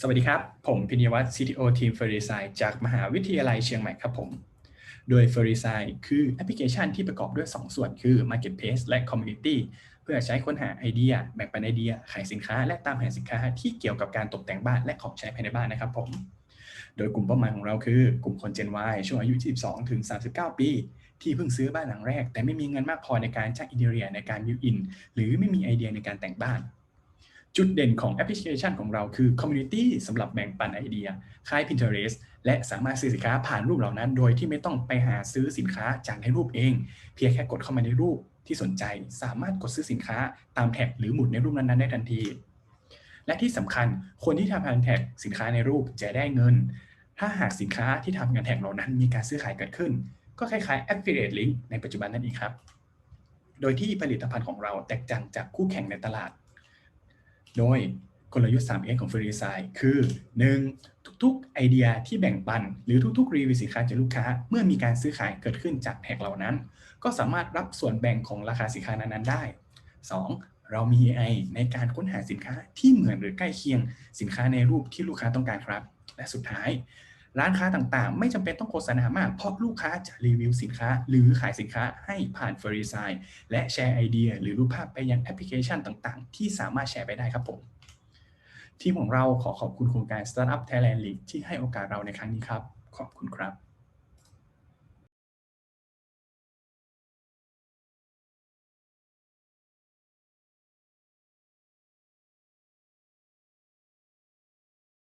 สวัสดีครับ ผมพิญญวัฒน์ CTO ทีม f e r i s i จากมหาวิทยาลัยเชียงใหม่ครับผม โดย f e r i s i คือแอปพลิเคชันที่ประกอบด้วย 2 ส่วนคือ Marketplace และ Community เพื่อใช้ค้นหาไอเดีย แบ่งปันไอเดีย ขายสินค้า และตามหาสินค้าที่เกี่ยวกับการตกแต่งบ้านและของใช้ภายในบ้านนะครับผม โดยกลุ่มเป้าหมายของเราคือ กลุ่มคน Gen Y ช่วงอายุ22ถึง 39 ปี ที่เพิ่งซื้อบ้านหลังแรก แต่ไม่มีเงินมากพอในการจ้างอินเทียในการบิวอิน หรือไม่มีไอเดียในการแต่งบ้าน จุดเด่นของแอปพลิเคชันของเราคือคอมมูนิตี้สำหรับแบ่งปันไอเดียคล้าย Pinterest และสามารถซื้อสินค้าผ่านรูปเหล่านั้น โดยที่ไม่ต้องไปหาซื้อสินค้าจากในรูปเอง เพียงแค่กดเข้ามาในรูปที่สนใจสามารถกดซื้อสินค้าตามแท็กหรือหมุดในรูปนั้นๆได้ทันที และที่สำคัญคนที่ทำงานแท็กสินค้าในรูปจะได้เงิน ถ้าหากสินค้าที่ทำงานแท็กเหล่านั้น มีการซื้อขายเกิดขึ้น ก็คล้ายๆ affiliate link ในปัจจุบันนั่นเองครับ โดยที่ผลิตภัณฑ์ของเราแตกต่างจากคู่แข่งในตลาด โดยกลยุทธ์ 3S ของฟรีไซน์คือ 1. ทุกๆ ไอเดียที่แบ่งปัน หรือทุกๆ รีวิวสินค้าจากลูกค้า เมื่อมีการซื้อขายเกิดขึ้นจากแพ็กเหล่านั้น ก็สามารถรับส่วนแบ่งของราคาสินค้านั้นๆได้ 2. เรามี AI ในการค้นหาสินค้าที่เหมือนหรือใกล้เคียงสินค้าในรูปที่ลูกค้าต้องการครับ และสุดท้าย ร้านค้าต่างๆ ไม่จำเป็นต้องโฆษณามาก เพราะลูกค้าจะรีวิวสินค้า หรือขายสินค้าให้ผ่านฟรีไซน์และแชร์ไอเดีย หรือรูปภาพไปยังแอปพลิเคชันต่างๆ ที่สามารถแชร์ไปได้ครับผมทีมของเราขอขอบคุณโครงการ Startup Thailand League ที่ให้โอกาสเราในครั้งนี้ครับ ขอบคุณครับ